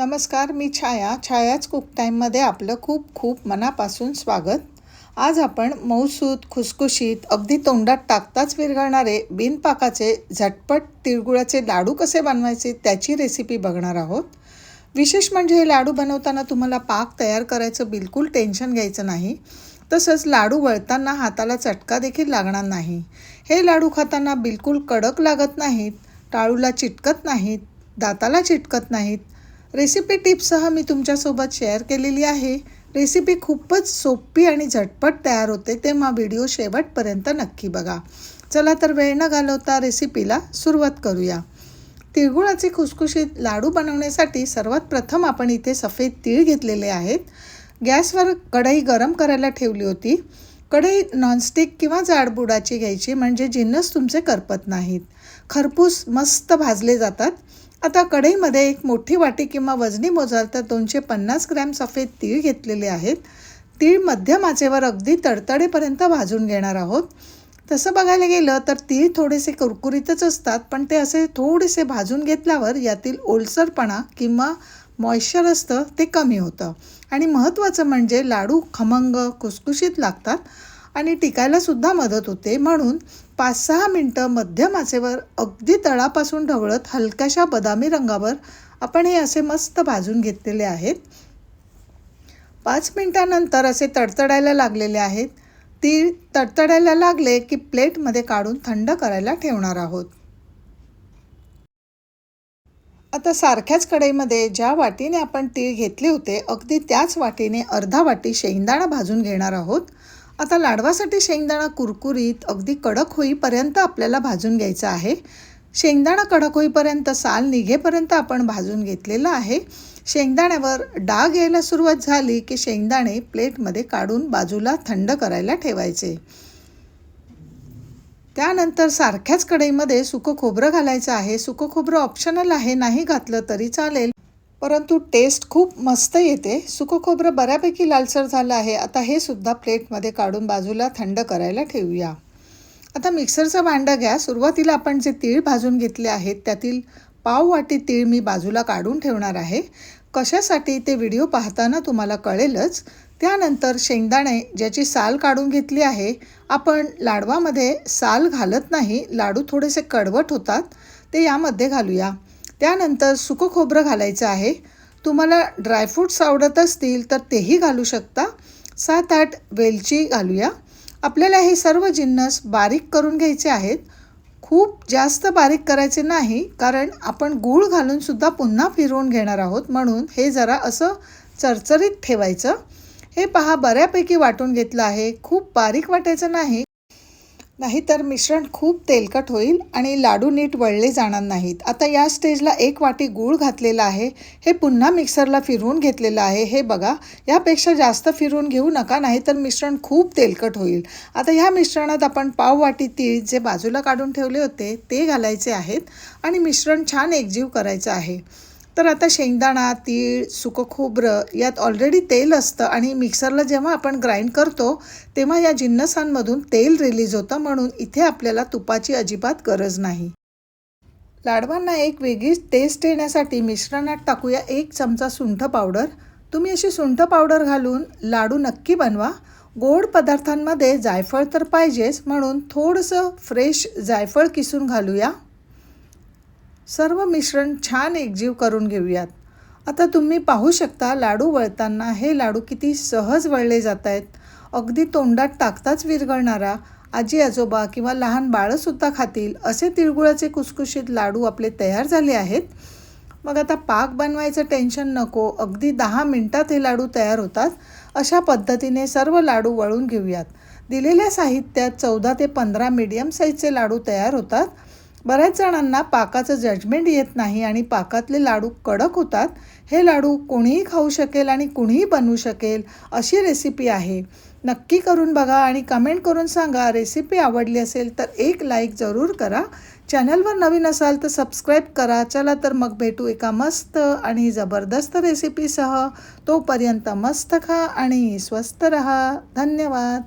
नमस्कार मी छाया. छायाच कुक टाईममध्ये आपलं खूप खूप मनापासून स्वागत. आज आपण मऊसूत खुसखुशीत अगदी तोंडात टाकताच विरघळणारे बिनपाकाचे झटपट तिळगुळाचे लाडू कसे बनवायचे त्याची रेसिपी बघणार आहोत. विशेष म्हणजे हे लाडू बनवताना तुम्हाला पाक तयार करायचं बिलकुल टेन्शन घ्यायचं नाही. तसंच लाडू वळताना हाताला चटका देखील लागणार नाही. हे लाडू खाताना बिलकुल कडक लागत नाहीत टाळूला चिटकत नाहीत दाताला चिटकत नाहीत रेसिपी टिप्ससह मी तुमच्यासोबत शेअर केलेली आहे. रेसिपी खूपच सोपी आणि झटपट तयार होते तेव्हा व्हिडिओ शेवटपर्यंत नक्की बघा. चला तर वेळ न घालवता रेसिपीला सुरुवात करूया. तिळगुळाचे खुसखुशीत लाडू बनवण्यासाठी सर्वात प्रथम आपण इथे सफेद तीळ घेतलेले आहेत. गॅसवर कढई गरम करायला ठेवली होती. कढई नॉनस्टिक किंवा जाडबुडाची घ्यायची म्हणजे जिन्नस तुमचे करपत नाहीत. खरपूस मस्त भाजले जातात. आता कढईमध्ये एक मोठी वाटी किंवा वजनी मोजाल तर दोनशे पन्नास ग्रॅम सफेद तीळ घेतलेले आहेत. तीळ मध्यम आचेवर अगदी तडतडेपर्यंत भाजून घेणार आहोत. तसं बघायला गेलं तर तीळ थोडेसे कुरकुरीतच असतात पण ते असे थोडेसे भाजून घेतल्यावर यातील ओलसरपणा किंवा मॉइश्चर असतं ते कमी होतं. आणि महत्त्वाचं म्हणजे लाडू खमंग खुसखुशीत लागतात. आणि टिकायलासुद्धा मदत होते. म्हणून पाच सहा मिनटं मध्यम आचेवर अगदी तळापासून ढवळत हलक्याशा बदामी रंगावर आपण हे असे मस्त भाजून घेतलेले आहेत. पाच मिनटानंतर असे तडतडायला लागलेले आहेत. ती तडतडायला लागले की प्लेटमध्ये काढून थंड करायला ठेवणार आहोत. आता सारख्याच कढईमध्ये ज्या वाटीने आपण तीळ घेतले होते अगदी त्याच वाटीने अर्धा वाटी शेंगदाणा भाजून घेणार आहोत. आता लाडवासाठी शेंगदाणा कुरकुरीत अगदी कडक होईपर्यंत आपल्याला भाजून घ्यायचं आहे. शेंगदाणा कडक होईपर्यंत साल निघेपर्यंत आपण भाजून घेतलेलं आहे. शेंगदाण्यावर डाग यायला सुरुवात झाली की शेंगदाणे प्लेटमध्ये काढून बाजूला थंड करायला ठेवायचे. त्यानंतर सारख्याच कढईमध्ये सुकं खोबरं घालायचं आहे. सुकं खोबरं ऑप्शनल आहे. नाही घातलं तरी चालेल. परंतु टेस्ट खूप मस्त येते. सुकं खोबरं बऱ्यापैकी लालसर झालं आहे. आता हे सुद्धा प्लेटमध्ये काढून बाजूला थंड करायला ठेवूया. आता मिक्सरचं भांडं घ्या. सुरुवातीला आपण जे तीळ भाजून घेतले आहेत त्यातील पाव वाटी तीळ मी बाजूला काढून ठेवणार आहे. कशासाठी ते व्हिडिओ पाहताना तुम्हाला कळेलच. त्यानंतर शेंगदाणे ज्याची साल काढून घेतली आहे आपण लाडवामध्ये साल घालत नाही. लाडू थोडेसे कडवट होतात ते यामध्ये घालूया. त्यानंतर सुकं खोबरं घालायचं आहे. तुम्हाला ड्रायफ्रूट्स आवडत असतील तर तेही घालू शकता. सात आठ वेलची घालूया. आपल्याला हे सर्व जिन्नस बारीक करून घ्यायचे आहेत. खूप जास्त बारीक करायचे नाही कारण आपण गूळ घालूनसुद्धा पुन्हा फिरवून घेणार आहोत. म्हणून हे जरा असं चरचरीत ठेवायचं. हे पहा बऱ्यापैकी वाटून घेतलं आहे. खूप बारीक वाटायचं नाही. नाहीतर मिश्रण खूप तेलकट होईल आणि लाडू नीट वळले जाणार नाहीत. आता या स्टेजला एक वाटी गूळ घातलेला आहे. हे पुन्हा मिक्सरला फिरवून घेतलेलं आहे. हे बघा यापेक्षा जास्त फिरवून घेऊ नका नाही तर मिश्रण खूप तेलकट होईल. आता ह्या मिश्रणात आपण पाव वाटी तीळ जे बाजूला काढून ठेवले होते ते घालायचे आहेत आणि मिश्रण छान एकजीव करायचं आहे. तर आता शेंगदाणा तीळ सुकं खोबरं यात ऑलरेडी तेल असतं आणि मिक्सरला जेव्हा आपण ग्राइंड करतो तेव्हा या जिन्नसांमधून तेल रिलीज होतं म्हणून इथे आपल्याला तुपाची अजिबात गरज नाही. लाडवांना एक वेगळीच टेस्ट येण्यासाठी मिश्रणात टाकूया एक चमचा सुंठ पावडर तुम्ही अशी सुंठ पावडर घालून लाडू नक्की बनवा. गोड पदार्थांमध्ये जायफळ तर पाहिजेच म्हणून थोडंसं फ्रेश जायफळ किसून घालूया. सर्व मिश्रण छान एकजीव करून घेऊयात. आता तुम्ही पाहू शकता लाडू वळताना हे लाडू किती सहज वळले जात आहेत अगदी तोंडात टाकताच विरघळणारा आजी आजोबा किंवा लहान बाळंसुद्धा खातील असे तिळगुळाचे कुसकुशीत लाडू आपले तयार झाले आहेत. मग आता पाक बनवायचं टेन्शन नको अगदी दहा मिनटात हे लाडू तयार होतात. अशा पद्धतीने सर्व लाडू वळून घेऊयात. दिलेल्या साहित्यात चौदा ते पंधरा मीडियम साईजचे लाडू तयार होतात. बऱ्याच जणांना पाकाचं जजमेंट येत नाही आणि पाकातले लाडू कडक होतात. हे लाडू कोणीही खाऊ शकेल आणि कुणीही बनवू शकेल अशी रेसिपी आहे. नक्की करून बघा आणि कमेंट करून सांगा. रेसिपी आवडली असेल तर एक लाईक जरूर करा. चॅनलवर नवीन असाल तर सबस्क्राईब करा. चला तर मग भेटू एका मस्त आणि जबरदस्त रेसिपीसह तोपर्यंत मस्त खा आणि स्वस्त रहा. धन्यवाद.